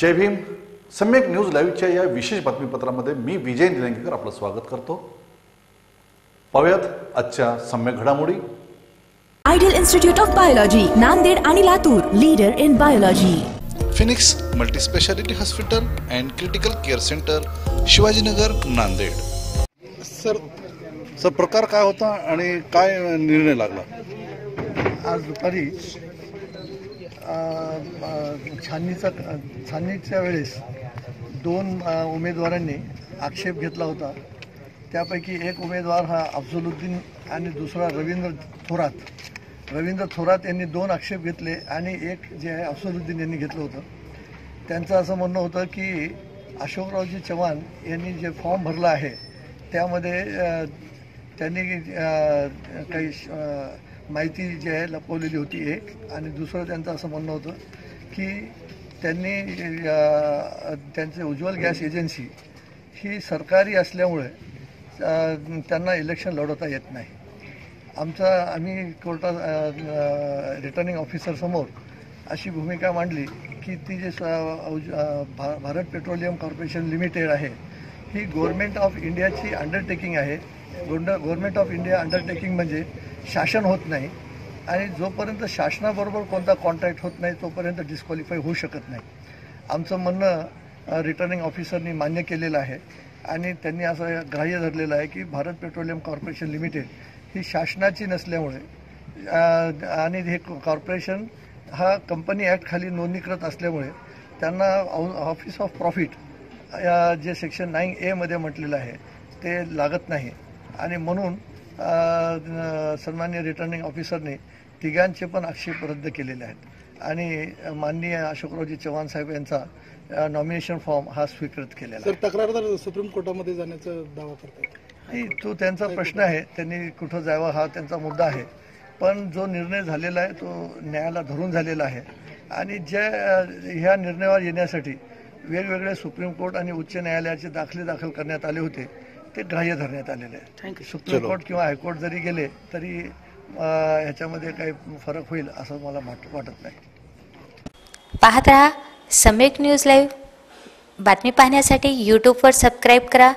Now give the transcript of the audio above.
जय भीम. सम्यक न्यूज लाईव्हच्या या विशेष बातमीपत्रामध्ये मी विजय निलंगेकर आपलं स्वागत करतो. पाहूयात आजच्या सम्यक घडामोडी. Ideal institute of biology Nanded आणि Latur leader in biology Phoenix multispeciality hospital and critical care centre Shivajinagar Nanded. Sir sir प्रकार काय होता आणि काय निर्णय लागला? आज दुपारी छाननीचा छाननीच्या वेळेस दोन उमेदवारांनी आक्षेप घेतला होता. त्यापैकी एक उमेदवार हा अफजलुद्दीन आणि दुसरा रवींद्र थोरात. रवींद्र थोरात यांनी दोन आक्षेप घेतले आणि एक जे आहे अफजलुद्दीन यांनी घेतलं होतं. त्यांचं असं म्हणणं होतं की अशोकरावजी चव्हाण यांनी जे फॉर्म भरला आहे त्यामध्ये त्यांनी काही माहिती जी आहे लपवलेली होती एक. आणि दुसरं त्यांचं असं म्हणणं होतं की त्यांनी त्यांचे उज्ज्वल गॅस एजन्सी ही सरकारी असल्यामुळे त्यांना इलेक्शन लढवता येत नाही. आमचा आम्ही कोर्टात रिटर्निंग ऑफिसरसमोर अशी भूमिका मांडली की ती जे स- औज- भा भारत पेट्रोलियम कॉर्पोरेशन लिमिटेड आहे ही गव्हर्नमेंट ऑफ इंडियाची अंडरटेकिंग आहे. गव्हर्नमेंट ऑफ इंडिया अंडरटेकिंग म्हणजे शासन होत नाही. आणि जोपर्यंत शासनाबरोबर कोणता कॉन्ट्रॅक्ट होत नाही तोपर्यंत डिस्क्वालिफाय होऊ शकत नाही. आमचं म्हणणं रिटर्निंग ऑफिसरनी मान्य केलेलं आहे. आणि त्यांनी असं ग्राह्य धरलेलं आहे की भारत पेट्रोलियम कॉर्पोरेशन लिमिटेड ही शासनाची नसल्यामुळे आणि हे कॉर्पोरेशन हा कंपनी ॲक्ट खाली नोंदणीकृत असल्यामुळे त्यांना ऑफिस ऑफ प्रॉफिट या जे सेक्शन नाईन एमध्ये म्हटलेलं आहे ते लागत नाही. आणि म्हणून सन्मान्य रिटर्निंग ऑफिसरने तिघांचे पण आक्षेप रद्द केलेले आहेत. आणि माननीय अशोकरावजी चव्हाण साहेब यांचा नॉमिनेशन फॉर्म हा स्वीकृत केलेला तक्रारदार सुप्रीम कोर्टामध्ये जाण्याचा दावा करतात नाही तो त्यांचा प्रश्न आहे. त्यांनी कुठं जावं हा त्यांचा मुद्दा आहे. पण जो निर्णय झालेला आहे तो न्यायाला धरून झालेला आहे. आणि ज्या ह्या निर्णयावर येण्यासाठी वेगवेगळे सुप्रीम कोर्ट आणि उच्च न्यायालयाचे दाखले दाखल करण्यात आले होते. ते ग्राह्य धरण्यात आलेले आहे. सुप्रीम कोर्ट किंवा हायकोर्ट जरी गेले तरी ह्याच्यामध्ये काही फरक होईल असं मला वाट- वाटत नाही. पाहत रहा सम्यक न्यूज लाईव्ह. बातमी पाहण्यासाठी यूट्यूबवर सबस्क्राईब करा.